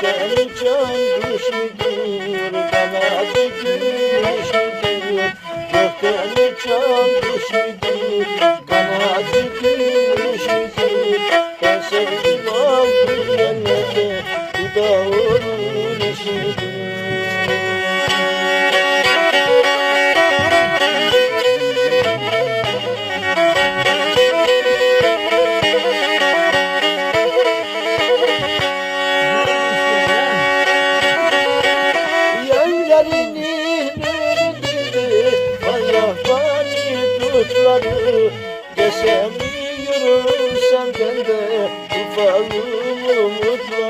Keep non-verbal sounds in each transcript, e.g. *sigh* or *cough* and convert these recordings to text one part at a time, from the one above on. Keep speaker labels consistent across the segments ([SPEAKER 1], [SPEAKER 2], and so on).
[SPEAKER 1] Gökten uçan Yürürsen ben de ufağım umutları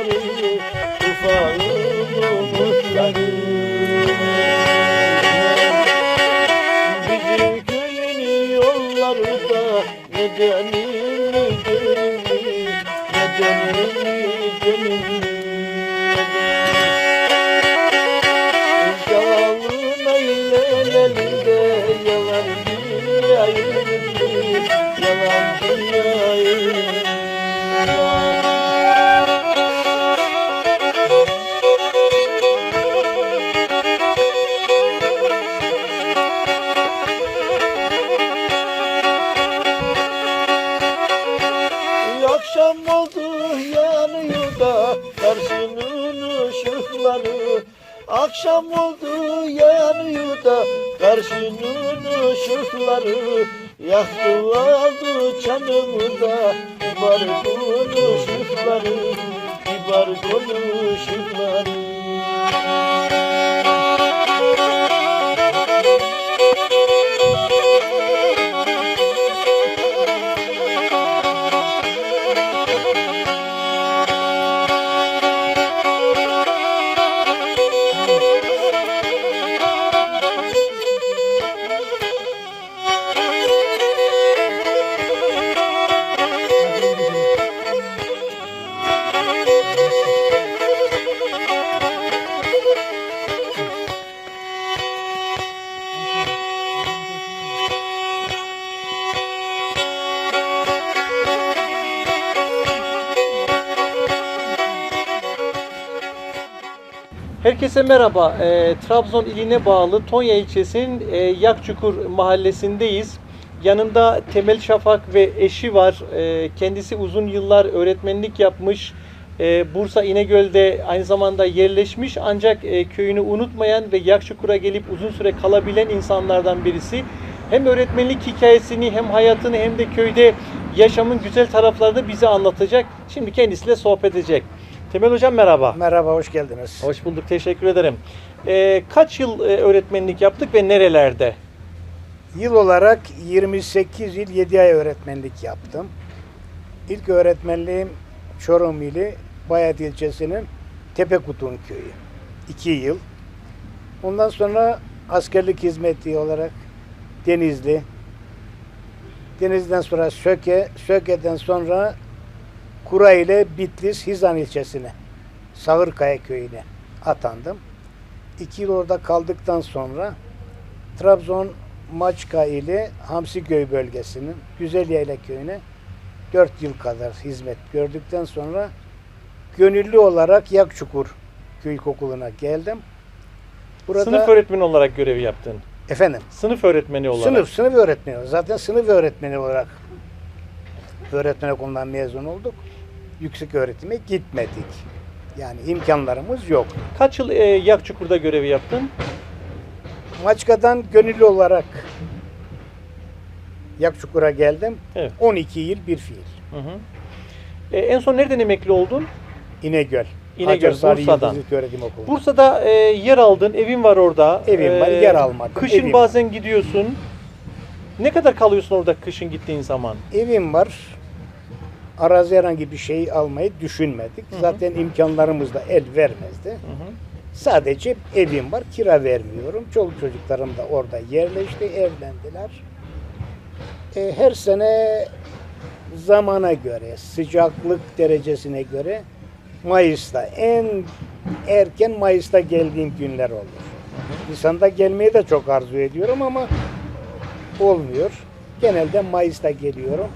[SPEAKER 1] Akşam oldu yanıyor da karşının ışıkları Yaktı aldı canımı da. Kibar konuşukları Kibar konuşukları
[SPEAKER 2] Herkese merhaba. Ee, Trabzon iline bağlı Tonya ilçesinin e, Yakçukur mahallesindeyiz. Yanında Temel Şafak ve eşi var. Ee, kendisi uzun yıllar öğretmenlik yapmış. Ee, Bursa İnegöl'de aynı zamanda yerleşmiş ancak e, köyünü unutmayan ve Yakçukur'a gelip uzun süre kalabilen insanlardan birisi. Hem öğretmenlik hikayesini hem hayatını hem de köyde yaşamın güzel taraflarını bize anlatacak. Şimdi kendisiyle sohbet edecek. Temel Hocam merhaba.
[SPEAKER 3] Merhaba, hoş geldiniz.
[SPEAKER 2] Hoş bulduk, teşekkür ederim. Ee, kaç yıl e, öğretmenlik yaptık ve nerelerde?
[SPEAKER 3] Yıl olarak 28 yıl 7 ay öğretmenlik yaptım. İlk öğretmenliğim Çorum ili Bayat ilçesinin Tepekutun köyü. 2 yıl. Ondan sonra askerlik hizmeti olarak Denizli. Denizli'den sonra Söke, Söke'den sonra Kura ile Bitlis Hizan ilçesine, Sağırkaya köyüne atandım. İki yıl orada kaldıktan sonra Trabzon Maçka ile Hamsiköy bölgesinin Güzelyayla köyüne 4 yıl kadar hizmet gördükten sonra gönüllü olarak Yakçukur Köy İlkokulu'na geldim. Burada
[SPEAKER 2] Sınıf öğretmeni olarak görev yaptın.
[SPEAKER 3] efendim
[SPEAKER 2] Sınıf öğretmeni olarak.
[SPEAKER 3] sınıf sınıf öğretmeni zaten sınıf öğretmeni olarak öğretmen okulundan mezun olduk. Yüksek öğretime gitmedik. Yani imkanlarımız yok.
[SPEAKER 2] Kaç yıl e, Yakçukur'da görev yaptın?
[SPEAKER 3] Maçka'dan gönüllü olarak Yakçukur'a geldim.
[SPEAKER 2] Evet.
[SPEAKER 3] 12 yıl bir fiil.
[SPEAKER 2] Hı hı. E, en son nereden emekli oldun?
[SPEAKER 3] İnegöl.
[SPEAKER 2] İnegöl,
[SPEAKER 3] Hacer
[SPEAKER 2] Bursa'dan.
[SPEAKER 3] İlköğretim Okulu.
[SPEAKER 2] Bursa'da e, yer aldın, evin var orada. E,
[SPEAKER 3] Evim var, yer almadım,
[SPEAKER 2] Kışın
[SPEAKER 3] evim
[SPEAKER 2] bazen gidiyorsun. Ne kadar kalıyorsun orada kışın gittiğin zaman?
[SPEAKER 3] Evim var. Arazi herhangi bir şey almayı düşünmedik. Zaten imkanlarımız da el vermezdi.
[SPEAKER 2] Hı hı.
[SPEAKER 3] Sadece evim var, kira vermiyorum. Çoluk çocuklarım da orada yerleşti, evlendiler. E, her sene zamana göre, sıcaklık derecesine göre Mayıs'ta, en erken Mayıs'ta geldiğim günler olur. Nisan'da gelmeyi de çok arzu ediyorum ama olmuyor. Genelde Mayıs'ta geliyorum.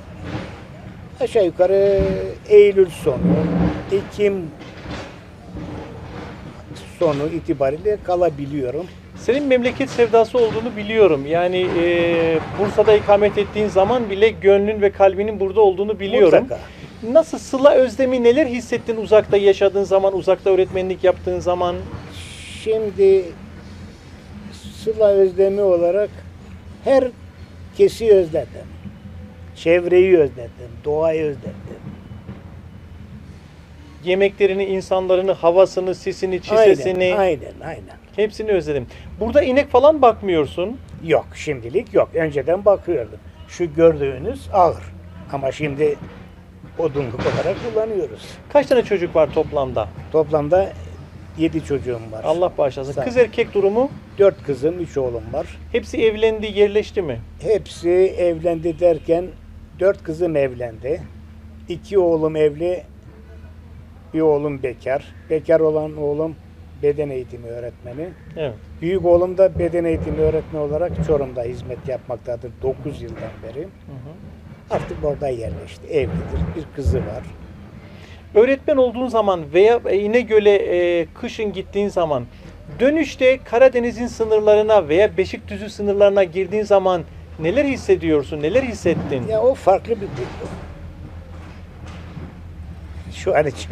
[SPEAKER 3] Aşağı yukarı Eylül sonu, Ekim sonu itibariyle kalabiliyorum.
[SPEAKER 2] Senin memleket sevdası olduğunu biliyorum. Yani e, Bursa'da ikamet ettiğin zaman bile gönlün ve kalbinin burada olduğunu biliyorum.
[SPEAKER 3] Mutlaka.
[SPEAKER 2] Nasıl sıla özlemi neler hissettin uzakta yaşadığın zaman, uzakta öğretmenlik yaptığın zaman?
[SPEAKER 3] Şimdi Sıla özlemi olarak her kesi özledim. Çevreyi özledim, doğayı özledim.
[SPEAKER 2] Yemeklerini, insanlarını, havasını,
[SPEAKER 3] Aynen,
[SPEAKER 2] çisesini
[SPEAKER 3] aynen, aynen.
[SPEAKER 2] hepsini özledim. Burada inek falan bakmıyorsun.
[SPEAKER 3] Yok, şimdilik yok. Önceden bakıyordum. Şu gördüğünüz ağır. Ama şimdi odunluk olarak kullanıyoruz.
[SPEAKER 2] Kaç tane çocuk var toplamda?
[SPEAKER 3] Toplamda yedi çocuğum var.
[SPEAKER 2] Allah bağışlasın.
[SPEAKER 3] Sağ.
[SPEAKER 2] Kız erkek durumu
[SPEAKER 3] Dört kızım, üç oğlum var.
[SPEAKER 2] hepsi evlendi, yerleşti mi?
[SPEAKER 3] Hepsi evlendi derken dört kızım evlendi. İki oğlum evli, bir oğlum bekar. Bekar olan oğlum beden eğitimi öğretmeni.
[SPEAKER 2] Evet.
[SPEAKER 3] Büyük oğlum da beden eğitimi öğretmeni olarak Çorum'da hizmet yapmaktadır 9 yıldan beri.
[SPEAKER 2] Hı hı.
[SPEAKER 3] Artık orada yerleşti. Evlidir. Bir kızı var.
[SPEAKER 2] Öğretmen olduğun zaman veya İnegöl'e e, kışın gittiğin zaman dönüşte Karadeniz'in sınırlarına veya Beşikdüzü sınırlarına girdiğin zaman neler hissediyorsun? Neler hissettin?
[SPEAKER 3] Ya o farklı bir duygu. Şu an için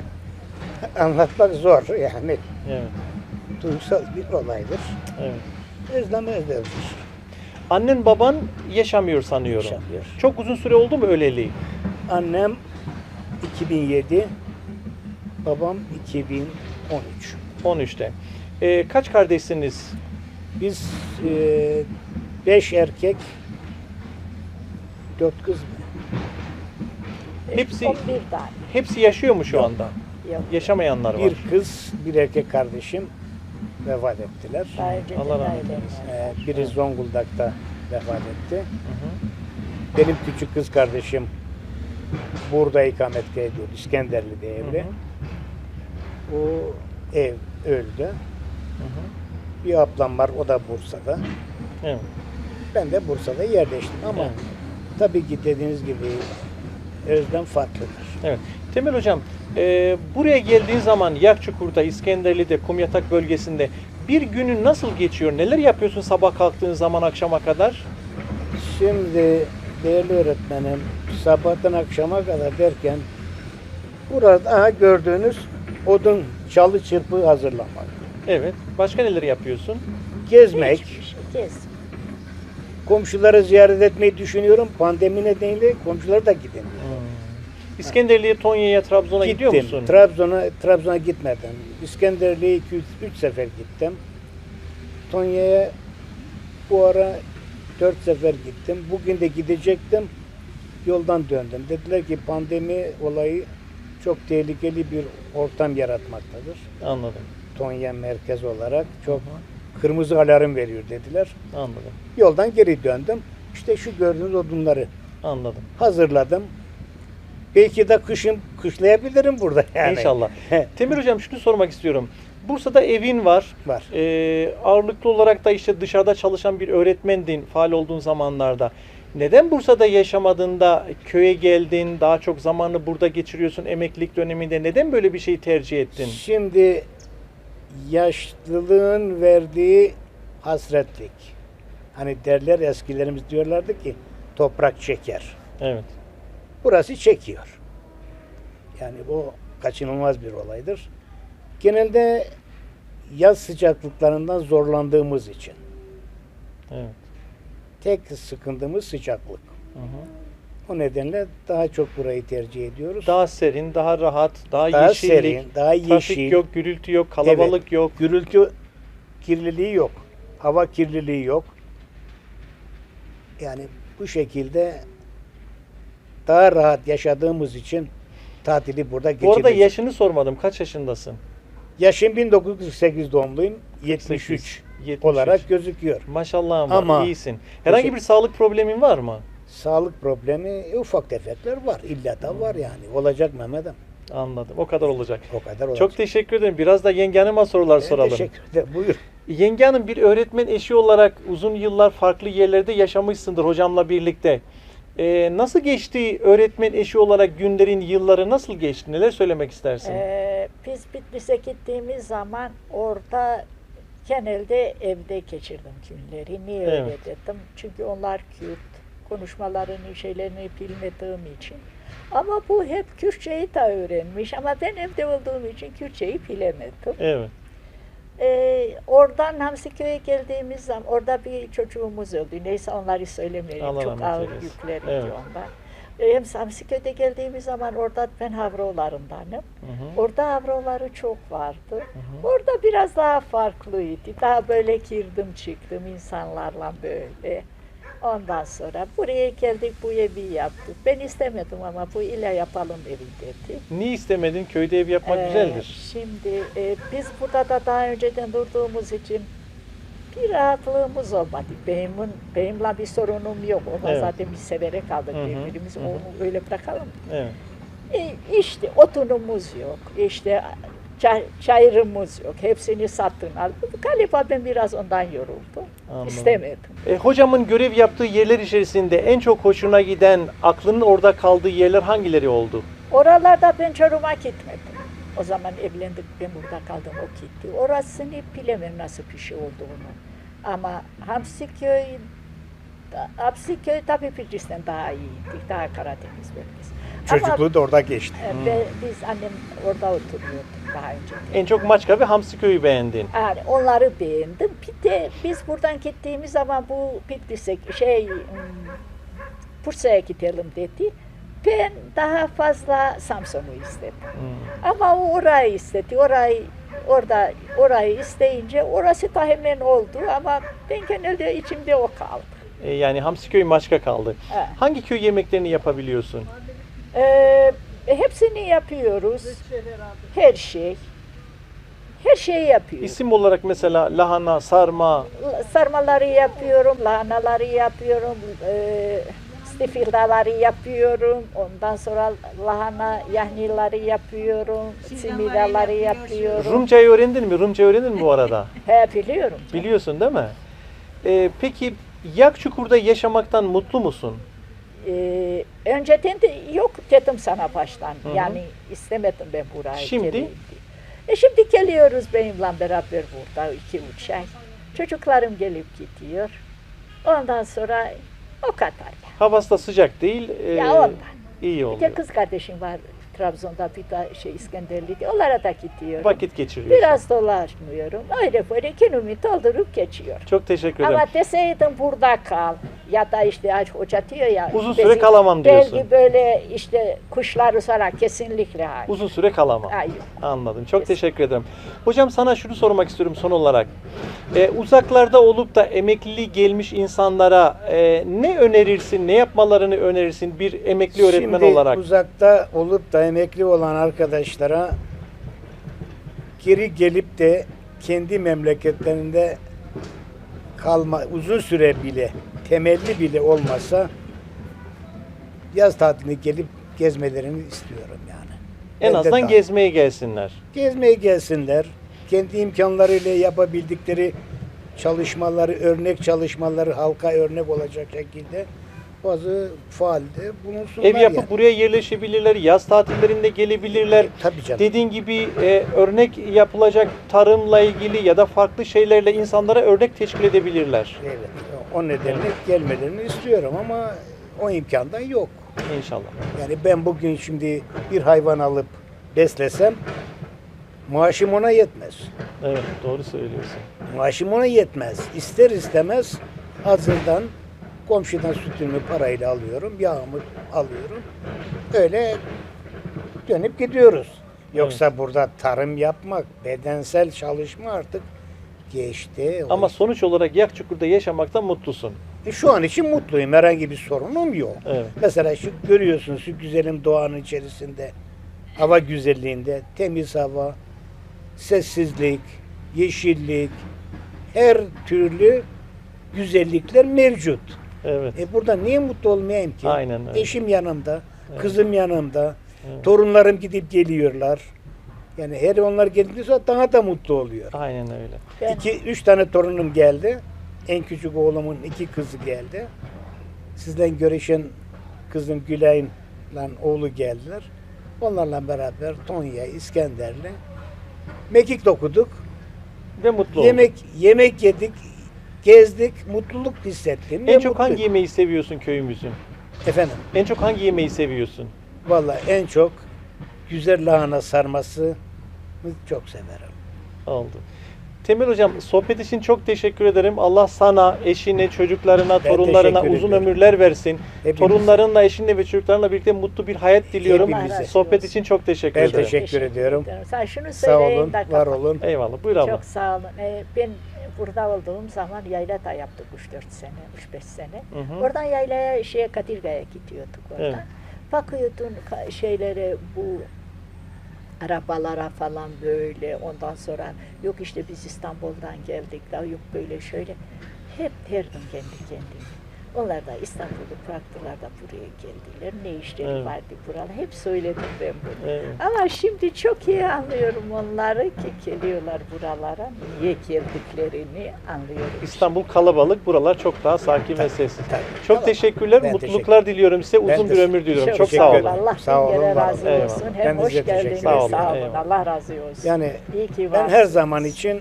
[SPEAKER 3] *laughs* anlatmak zor yani.
[SPEAKER 2] Evet.
[SPEAKER 3] Duygusal bir olaydır.
[SPEAKER 2] evet.
[SPEAKER 3] Özlem özlemdir.
[SPEAKER 2] Annen baban yaşamıyor sanıyorum.
[SPEAKER 3] Yaşamıyor.
[SPEAKER 2] Çok uzun süre oldu mu öleli?
[SPEAKER 3] Annem 2007, babam 2013.
[SPEAKER 2] 13'te. E, kaç kardeşsiniz?
[SPEAKER 3] Biz e, beş erkek, dört kız mı?
[SPEAKER 2] Hepsi-
[SPEAKER 4] On bir tane.
[SPEAKER 2] Hepsi yaşıyor mu şu
[SPEAKER 3] Yok.
[SPEAKER 2] anda?
[SPEAKER 4] Yok.
[SPEAKER 2] Yaşamayanlar var.
[SPEAKER 3] Bir kız, bir erkek kardeşim vefat ettiler.
[SPEAKER 4] Daha önce
[SPEAKER 2] Allah rahmet eylesin.
[SPEAKER 3] Ee, biri Zonguldak'ta vefat etti.
[SPEAKER 2] Hı hı.
[SPEAKER 3] Benim küçük kız kardeşim burada ikamet ediyor. İskenderli'de evli. O ev öldü.
[SPEAKER 2] Hı hı.
[SPEAKER 3] Bir ablam var, o da Bursa'da.
[SPEAKER 2] Evet.
[SPEAKER 3] Ben de Bursa'da yerleştim ama
[SPEAKER 2] Evet.
[SPEAKER 3] Tabii ki dediğiniz gibi özlem farklıdır.
[SPEAKER 2] Evet. Temel Hocam, e, buraya geldiğin zaman Yakçukur'da, İskenderli'de, Kumyatak bölgesinde bir günün nasıl geçiyor? Neler yapıyorsun sabah kalktığın zaman akşama kadar?
[SPEAKER 3] Şimdi değerli öğretmenim sabahtan akşama kadar derken burada aha gördüğünüz odun çalı çırpı hazırlamak.
[SPEAKER 2] Evet. Başka neler yapıyorsun?
[SPEAKER 3] Gezmek,
[SPEAKER 4] Hiçbir şey. Kes.
[SPEAKER 3] Komşuları ziyaret etmeyi düşünüyorum. Pandemi nedeniyle komşuları da gidemiyor.
[SPEAKER 2] İskenderli'ye, Tonya'ya, Trabzon'a gidiyor
[SPEAKER 3] Gittim.
[SPEAKER 2] musun?
[SPEAKER 3] Trabzon'a Trabzon'a gitmedim. İskenderli'ye 2 3 sefer gittim. Tonya'ya bu ara 4 sefer gittim. Bugün de gidecektim. Yoldan döndüm. Dediler ki pandemi olayı çok tehlikeli bir ortam yaratmaktadır.
[SPEAKER 2] Anladım.
[SPEAKER 3] Tonya merkez olarak çok kırmızı alarm veriyor dediler.
[SPEAKER 2] Anladım.
[SPEAKER 3] Yoldan geri döndüm. İşte şu gördüğünüz odunları
[SPEAKER 2] Anladım.
[SPEAKER 3] hazırladım. Belki de kışın kışlayabilirim burada yani.
[SPEAKER 2] İnşallah. Temel Hocam şunu sormak istiyorum. Bursa'da evin var.
[SPEAKER 3] Var.
[SPEAKER 2] Ee, ağırlıklı olarak da işte dışarıda çalışan bir öğretmendin faal olduğun zamanlarda. Neden Bursa'da yaşamadığında köye geldin, daha çok zamanını burada geçiriyorsun emeklilik döneminde? Neden böyle bir şeyi tercih ettin?
[SPEAKER 3] Şimdi yaşlılığın verdiği hasretlik. Hani derler eskilerimiz diyorlardı ki toprak çeker.
[SPEAKER 2] Evet.
[SPEAKER 3] Burası çekiyor. Yani bu kaçınılmaz bir olaydır. Genelde yaz sıcaklıklarından zorlandığımız için.
[SPEAKER 2] Evet.
[SPEAKER 3] Tek sıkıntımız sıcaklık.
[SPEAKER 2] Hı hı.
[SPEAKER 3] O nedenle daha çok burayı tercih ediyoruz.
[SPEAKER 2] Daha serin, daha rahat, daha,
[SPEAKER 3] Daha
[SPEAKER 2] yeşillik.
[SPEAKER 3] serin, daha
[SPEAKER 2] Trafik
[SPEAKER 3] yeşil.
[SPEAKER 2] yok, gürültü yok, kalabalık yok.
[SPEAKER 3] Gürültü kirliliği yok. Hava kirliliği yok. Yani bu şekilde daha rahat yaşadığımız için tatili burada
[SPEAKER 2] Bu
[SPEAKER 3] geçiriyoruz.
[SPEAKER 2] arada yaşını sormadım. Kaç yaşındasın?
[SPEAKER 3] Yaşım 1948 doğumluyum. 73
[SPEAKER 2] 73.
[SPEAKER 3] olarak gözüküyor.
[SPEAKER 2] Maşallah.
[SPEAKER 3] Ama-
[SPEAKER 2] iyisin. Herhangi bir sağlık problemin var mı?
[SPEAKER 3] Sağlık problemi e, ufak tefekler var. İlla da var yani. Olacak Mehmet'im.
[SPEAKER 2] Anladım. O kadar olacak.
[SPEAKER 3] O kadar olacak.
[SPEAKER 2] Çok teşekkür ederim. Biraz da yenge hanıma sorular
[SPEAKER 3] Ben
[SPEAKER 2] soralım.
[SPEAKER 3] Teşekkür ederim. Buyur.
[SPEAKER 2] Yenge Hanım bir öğretmen eşi olarak uzun yıllar farklı yerlerde yaşamışsındır hocamla birlikte. Ee, nasıl geçti öğretmen eşi olarak günlerin, yılları nasıl geçti? Neler söylemek istersin?
[SPEAKER 4] Ee, biz Bitlis'e gittiğimiz zaman orada genelde evde geçirdim günleri. Niye öyle
[SPEAKER 2] Evet.
[SPEAKER 4] dedim? Çünkü onlar Kürt. Konuşmalarını, şeylerini bilmediğim için. Ama bu hep Kürtçeyi de öğrenmiş. Ama ben evde olduğum için Kürtçeyi bilemedim.
[SPEAKER 2] Evet.
[SPEAKER 4] Ee, oradan Hamsiköy'e geldiğimiz zaman orada bir çocuğumuz öldü. Neyse onları söylemeyelim.
[SPEAKER 2] Allah
[SPEAKER 4] Çok ağır
[SPEAKER 2] eylesin.
[SPEAKER 4] yükler
[SPEAKER 2] Evet.
[SPEAKER 4] idi onda. Ee, Hem Hamsiköy'de geldiğimiz zaman orada ben havrolarındanım.
[SPEAKER 2] Hı hı.
[SPEAKER 4] Orada avroları çok vardı. Orada biraz daha farklıydı. Daha böyle girdim çıktım insanlarla böyle. Ondan sonra buraya geldik bu evi yaptık. Ben istemedim ama bu ile yapalım evi dedi.
[SPEAKER 2] Niye istemedin? Köyde ev yapmak
[SPEAKER 4] Ee,
[SPEAKER 2] güzeldir.
[SPEAKER 4] Şimdi e, biz burada da daha önceden durduğumuz için bir rahatlığımız olmadı. Beyimin, benimle bir sorunum yok. Ona
[SPEAKER 2] Evet.
[SPEAKER 4] zaten biz severek
[SPEAKER 2] hı,
[SPEAKER 4] birbirimizi. Onu öyle bırakalım.
[SPEAKER 2] Evet.
[SPEAKER 4] E, işte otunumuz yok, işte çay, çayırımız yok. Hepsini sattın aldık. Galiba ben biraz ondan yoruldum.
[SPEAKER 2] Anladım.
[SPEAKER 4] İstemedim.
[SPEAKER 2] E, hocamın görev yaptığı yerler içerisinde en çok hoşuna giden, aklının orada kaldığı yerler hangileri oldu?
[SPEAKER 4] Oralarda ben Çorum'a gitmedim. O zaman evlendik, ben burada kaldım, o gitti. Orasını bilemem nasıl bir şey olduğunu. Ama Hamsiköy, Hamsiköy tabii Bitlis'ten daha iyiydi, daha Karadeniz bölgesi. Ama
[SPEAKER 3] Çocukluğu da orada geçti.
[SPEAKER 4] e, be- biz annem orada oturuyorduk daha önce.
[SPEAKER 2] En çok Maçka ve Hamsiköy'ü beğendin.
[SPEAKER 4] Yani onları beğendim. Bir de biz buradan gittiğimiz zaman bu Bitlis'e şey hmm, Bursa'ya gidelim dedi. Ben daha fazla Samsun'u istedim.
[SPEAKER 2] Hmm.
[SPEAKER 4] Ama o orayı istedi. Orayı orada orayı isteyince orası da hemen oldu ama ben genelde içimde o kaldı.
[SPEAKER 2] E, yani Hamsiköy Maçka kaldı.
[SPEAKER 4] Evet.
[SPEAKER 2] Hangi köy yemeklerini yapabiliyorsun?
[SPEAKER 4] Ee, hepsini yapıyoruz. Her şey. Her şeyi yapıyoruz.
[SPEAKER 2] İsim olarak mesela lahana, sarma,
[SPEAKER 4] sarmaları yapıyorum, lahanaları yapıyorum, e, stifildaları yapıyorum, ondan sonra lahana yahnileri yapıyorum, simidaları yapıyorum.
[SPEAKER 2] Rumcayı öğrendin mi? Rumca öğrendin mi bu arada? *laughs*
[SPEAKER 4] He biliyorum.
[SPEAKER 2] Biliyorsun değil mi? E, peki Yakçukur'da yaşamaktan mutlu musun?
[SPEAKER 4] Ee, önceden de yok dedim sana baştan.
[SPEAKER 2] Hı hı.
[SPEAKER 4] Yani istemedim ben burayı.
[SPEAKER 2] Şimdi?
[SPEAKER 4] geleyim. E şimdi geliyoruz benimle beraber burada iki üç ay. Çocuklarım gelip gidiyor. Ondan sonra o kadar.
[SPEAKER 2] Havası da sıcak değil. e,
[SPEAKER 4] Ya ondan.
[SPEAKER 2] İyi
[SPEAKER 4] Bir
[SPEAKER 2] oluyor.
[SPEAKER 4] de kız kardeşim var Trabzon'da bir de şey İskenderli'de. Onlara da gidiyorum.
[SPEAKER 2] Vakit geçiriyorsun.
[SPEAKER 4] Biraz dolaşmıyorum. Öyle böyle günümü doldurup geçiyor.
[SPEAKER 2] Çok teşekkür ederim.
[SPEAKER 4] Ama deseydim burada kal ya da işte hoca diyor ya.
[SPEAKER 2] Uzun süre kalamam diyorsun.
[SPEAKER 4] Belki böyle işte kuşları sorar kesinlikle hayır.
[SPEAKER 2] Uzun süre kalamam.
[SPEAKER 4] Hayır.
[SPEAKER 2] Anladım. Çok
[SPEAKER 4] Kesin.
[SPEAKER 2] teşekkür ederim. Hocam sana şunu sormak istiyorum son olarak. Ee, uzaklarda olup da emekliliği gelmiş insanlara e, ne önerirsin, ne yapmalarını önerirsin bir emekli öğretmen
[SPEAKER 3] Şimdi
[SPEAKER 2] olarak?
[SPEAKER 3] uzakta olup da emekli olan arkadaşlara geri gelip de kendi memleketlerinde kalma uzun süre bile temelli bile olmasa yaz tatiline gelip gezmelerini istiyorum yani.
[SPEAKER 2] en
[SPEAKER 3] Ben
[SPEAKER 2] azından gezmeye gelsinler.
[SPEAKER 3] gezmeye gelsinler. Kendi imkanlarıyla yapabildikleri çalışmaları, örnek çalışmaları halka örnek olacak şekilde bazı faalde bulunsunlar.
[SPEAKER 2] Ev yapıp
[SPEAKER 3] yani.
[SPEAKER 2] buraya yerleşebilirler, yaz tatillerinde gelebilirler.
[SPEAKER 3] Tabii canım.
[SPEAKER 2] Dediğin gibi e, örnek yapılacak tarımla ilgili ya da farklı şeylerle insanlara örnek teşkil edebilirler.
[SPEAKER 3] Evet. O nedenle gelmelerini istiyorum ama o imkandan yok.
[SPEAKER 2] İnşallah.
[SPEAKER 3] Yani ben bugün şimdi bir hayvan alıp beslesem maaşım ona yetmez.
[SPEAKER 2] Evet, doğru söylüyorsun.
[SPEAKER 3] Maaşım ona yetmez. İster istemez hazırdan komşudan sütümü parayla alıyorum, yağımı alıyorum. Öyle dönüp gidiyoruz. Yoksa burada tarım yapmak, bedensel çalışma artık geçti.
[SPEAKER 2] Ama sonuç olarak Yakçukur'da yaşamaktan mutlusun.
[SPEAKER 3] E, şu an için mutluyum. Herhangi bir sorunum yok.
[SPEAKER 2] Evet.
[SPEAKER 3] Mesela şu görüyorsun şu güzelim doğanın içerisinde, hava güzelliğinde, temiz hava, sessizlik, yeşillik, her türlü güzellikler mevcut.
[SPEAKER 2] Evet.
[SPEAKER 3] E burada niye mutlu olmayayım ki?
[SPEAKER 2] Aynen öyle.
[SPEAKER 3] Eşim yanımda,
[SPEAKER 2] Evet.
[SPEAKER 3] kızım yanımda,
[SPEAKER 2] Evet.
[SPEAKER 3] torunlarım gidip geliyorlar. Yani her onlar geldikten sonra daha da mutlu oluyor.
[SPEAKER 2] Aynen öyle.
[SPEAKER 4] Ben
[SPEAKER 3] İki, üç tane torunum geldi. En küçük oğlumun iki kızı geldi. Sizden görüşen kızım Gülay'la oğlu geldiler. Onlarla beraber Tonya, İskender'le mekik dokuduk.
[SPEAKER 2] Ve mutlu olduk.
[SPEAKER 3] Yemek yemek yedik, gezdik, mutluluk hissettim.
[SPEAKER 2] En çok
[SPEAKER 3] mutlu.
[SPEAKER 2] hangi yemeği seviyorsun köyümüzün?
[SPEAKER 3] Efendim,
[SPEAKER 2] En çok hangi yemeği seviyorsun?
[SPEAKER 3] vallahi en çok güzel lahana sarması çok severim.
[SPEAKER 2] Oldu. Temel Hocam sohbet için çok teşekkür ederim. Allah sana, eşine, çocuklarına,
[SPEAKER 3] Ben
[SPEAKER 2] torunlarına uzun
[SPEAKER 3] ediyorum.
[SPEAKER 2] ömürler versin.
[SPEAKER 3] Hepimize.
[SPEAKER 2] Torunlarınla, eşinle ve çocuklarınla birlikte mutlu bir hayat diliyorum.
[SPEAKER 3] Hepimize.
[SPEAKER 2] Sohbet için çok teşekkür
[SPEAKER 3] Ben
[SPEAKER 2] ederim.
[SPEAKER 3] teşekkür ediyorum.
[SPEAKER 4] Sen şunu
[SPEAKER 3] Sağ
[SPEAKER 4] söyleyin
[SPEAKER 3] olun,
[SPEAKER 4] de
[SPEAKER 3] var olun.
[SPEAKER 2] Eyvallah. Buyur abla.
[SPEAKER 4] Çok sağ olun. Ee, ben burada olduğum zaman yayla da yaptık 3-4 sene, 3-5 sene.
[SPEAKER 2] Hı hı.
[SPEAKER 4] Oradan yaylaya, şeye Kadirga'ya gidiyorduk orada.
[SPEAKER 2] Evet.
[SPEAKER 4] Bakıyordun şeylere bu arabalara falan böyle ondan sonra yok işte biz İstanbul'dan geldik daha yok böyle şöyle hep derdim kendi kendime. Onlar da İstanbul'u bıraktılar da buraya geldiler. Ne işleri
[SPEAKER 2] Evet.
[SPEAKER 4] vardı buralar. Hep söyledim ben bunu.
[SPEAKER 2] Evet.
[SPEAKER 4] Ama şimdi çok iyi anlıyorum onları ki geliyorlar buralara. Niye geldiklerini anlıyorum.
[SPEAKER 2] İstanbul kalabalık, buralar çok daha sakin ve sessiz.
[SPEAKER 3] Tabii.
[SPEAKER 2] Çok
[SPEAKER 3] Tamam.
[SPEAKER 2] teşekkürler,
[SPEAKER 3] Ben
[SPEAKER 2] mutluluklar diliyorum size,
[SPEAKER 3] Ben
[SPEAKER 2] uzun bir
[SPEAKER 3] teşekkür-
[SPEAKER 2] ömür diliyorum.
[SPEAKER 4] Çok
[SPEAKER 2] Çok,
[SPEAKER 3] teşekkür
[SPEAKER 2] sağ olun.
[SPEAKER 4] Allah
[SPEAKER 3] Sağ olun,
[SPEAKER 4] razı
[SPEAKER 2] olun.
[SPEAKER 4] olsun.
[SPEAKER 2] Eyvallah.
[SPEAKER 4] Hem
[SPEAKER 3] Ben
[SPEAKER 4] hoş
[SPEAKER 3] teşekkür
[SPEAKER 4] geldiniz. Sağ olun.
[SPEAKER 2] Eyvallah.
[SPEAKER 4] Allah razı olsun.
[SPEAKER 3] Yani
[SPEAKER 4] İyi ki
[SPEAKER 3] ben her zaman için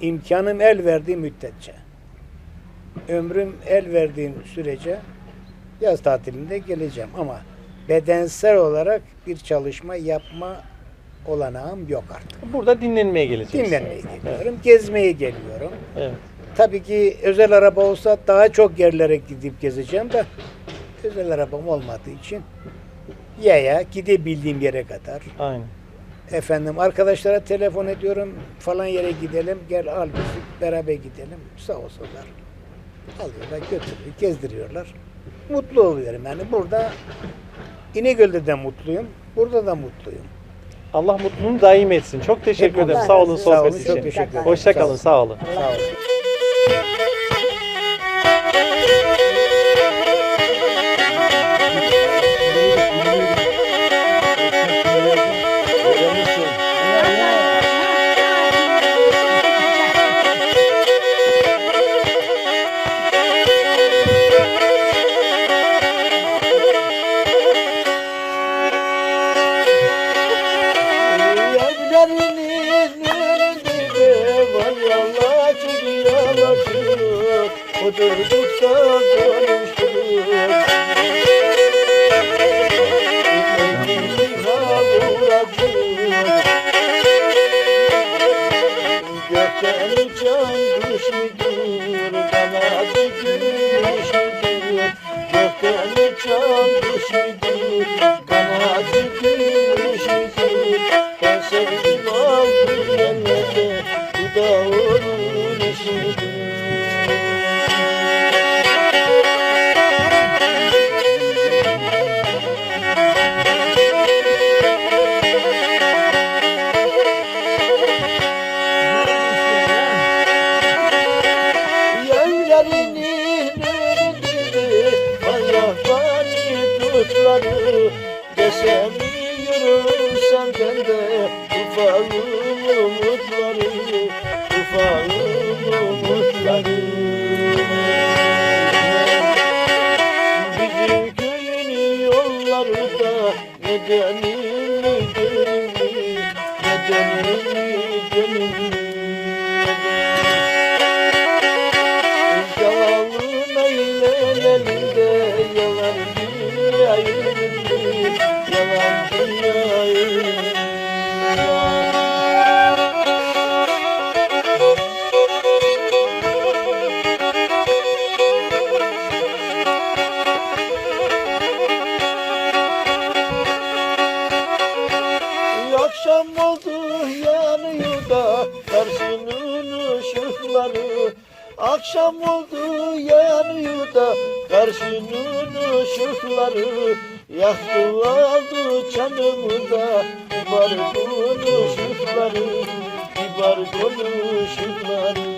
[SPEAKER 3] imkanım el verdiği müddetçe, ömrüm el verdiğim sürece yaz tatilinde geleceğim ama bedensel olarak bir çalışma yapma olanağım yok artık.
[SPEAKER 2] Burada dinlenmeye geleceğiz.
[SPEAKER 3] Dinlenmeye geliyorum, gezmeye geliyorum.
[SPEAKER 2] Evet.
[SPEAKER 3] Tabii ki özel araba olsa daha çok yerlere gidip gezeceğim de özel arabam olmadığı için yaya gidebildiğim yere kadar
[SPEAKER 2] Aynen.
[SPEAKER 3] Efendim arkadaşlara telefon ediyorum falan yere gidelim gel al bizi beraber gidelim sağ olsunlar. Alıyorlar götürüyor gezdiriyorlar. Mutlu oluyorum yani burada İnegöl'de de mutluyum. Burada da mutluyum.
[SPEAKER 2] Allah mutluluğunu daim etsin. Çok teşekkür ederim. Sağ olun sohbet için.
[SPEAKER 3] çok teşekkür ederim.
[SPEAKER 2] Hoşça
[SPEAKER 3] Sağ olun.
[SPEAKER 2] Sağ olun.
[SPEAKER 1] she did. Işıkları Akşam oldu yanıyor da karşının ışıkları. Yaktı aldı canımı da kibar konuşukları Kibar konuşukları